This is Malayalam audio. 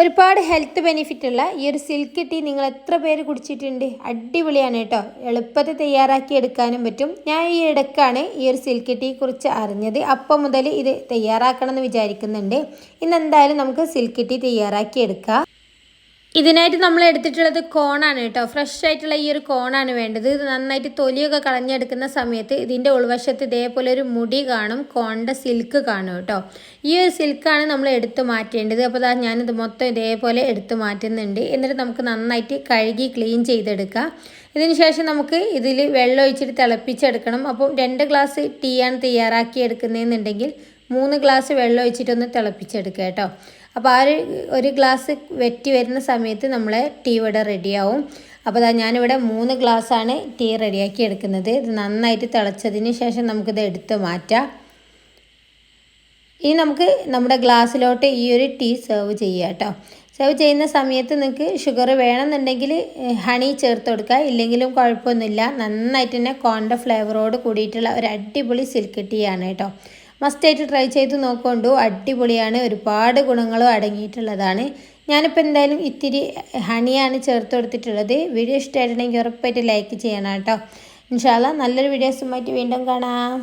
ഒരുപാട് ഹെൽത്ത് ബെനിഫിറ്റ് ഉള്ള ഈ ഒരു സിൽക്ക് ടീ നിങ്ങൾ എത്ര പേര് കുടിച്ചിട്ടുണ്ട്? അടിപൊളിയാണ് കേട്ടോ. എളുപ്പത്തിൽ തയ്യാറാക്കി എടുക്കാനും പറ്റും. ഞാൻ ഈ ഇടക്കാണ് ഈ ഒരു സിൽക്ക് ടീ കുറിച്ച് അറിഞ്ഞത്. അപ്പം മുതൽ ഇത് തയ്യാറാക്കണം എന്ന് വിചാരിക്കുന്നുണ്ട്. ഇന്ന് എന്തായാലും നമുക്ക് സിൽക്ക് ടീ തയ്യാറാക്കി എടുക്കാം. ഇതിനായിട്ട് നമ്മൾ എടുത്തിട്ടുള്ളത് കോണാണ് കേട്ടോ. ഫ്രഷ് ആയിട്ടുള്ള ഈ ഒരു കോണാണ് വേണ്ടത്. ഇത് നന്നായിട്ട് തൊലിയൊക്കെ കളഞ്ഞെടുക്കുന്ന സമയത്ത് ഇതിന്റെ ഉൾവശത്ത് ഇതേപോലെ ഒരു മുടി കാണും. കോണിന്റെ സിൽക്ക് കാണും കേട്ടോ. ഈ ഒരു സിൽക്കാണ് നമ്മൾ എടുത്തു മാറ്റേണ്ടത്. അപ്പോൾ അതാ ഞാനിത് മൊത്തം ഇതേപോലെ എടുത്തു മാറ്റുന്നുണ്ട്. എന്നിട്ട് നമുക്ക് നന്നായിട്ട് കഴുകി ക്ലീൻ ചെയ്തെടുക്കാം. ഇതിന് ശേഷം നമുക്ക് ഇതിൽ വെള്ളം ഒഴിച്ചിട്ട് തിളപ്പിച്ചെടുക്കണം. അപ്പോൾ രണ്ട് ഗ്ലാസ് ടീ ആണ് തയ്യാറാക്കി എടുക്കുന്നതെന്നുണ്ടെങ്കിൽ മൂന്ന് ഗ്ലാസ് വെള്ളം ഒഴിച്ചിട്ടൊന്ന് തിളപ്പിച്ചെടുക്കുക കേട്ടോ. അപ്പോൾ ആ ഒരു ഒരു ഗ്ലാസ് വെറ്റി വരുന്ന സമയത്ത് നമ്മളെ ടീ ഇവിടെ റെഡിയാവും. അപ്പോൾ അതാ ഞാനിവിടെ മൂന്ന് ഗ്ലാസ്സാണ് ടീ റെഡിയാക്കി എടുക്കുന്നത്. ഇത് നന്നായിട്ട് തിളച്ചതിന് ശേഷം നമുക്കിത് എടുത്ത് മാറ്റാം. ഇനി നമുക്ക് നമ്മുടെ ഗ്ലാസ്സിലോട്ട് ഈ ഒരു ടീ സെർവ് ചെയ്യുക കേട്ടോ. സെർവ് ചെയ്യുന്ന സമയത്ത് നിങ്ങൾക്ക് ഷുഗർ വേണമെന്നുണ്ടെങ്കിൽ ഹണി ചേർത്ത് കൊടുക്കുക. ഇല്ലെങ്കിലും കുഴപ്പമൊന്നുമില്ല. നന്നായിട്ട് തന്നെ കോണ്ട ഫ്ലേവറോട് കൂടിയിട്ടുള്ള ഒരു അടിപൊളി സിൽക്ക് ടീ ആണ് കേട്ടോ. മസ്റ്റായിട്ട് ട്രൈ ചെയ്ത് നോക്കൊണ്ടു. അടിപൊളിയാണ്. ഒരുപാട് ഗുണങ്ങളും അടങ്ങിയിട്ടുള്ളതാണ്. ഞാനിപ്പോൾ എന്തായാലും ഇത്തിരി ഹണിയാണ് ചേർത്ത് കൊടുത്തിട്ടുള്ളത്. വീഡിയോ ഇഷ്ടമായിട്ടുണ്ടെങ്കിൽ ഉറപ്പായിട്ട് ലൈക്ക് ചെയ്യണം കേട്ടോ. ഇൻഷാല്ല നല്ലൊരു വീഡിയോസുമായിട്ട് വീണ്ടും കാണാം.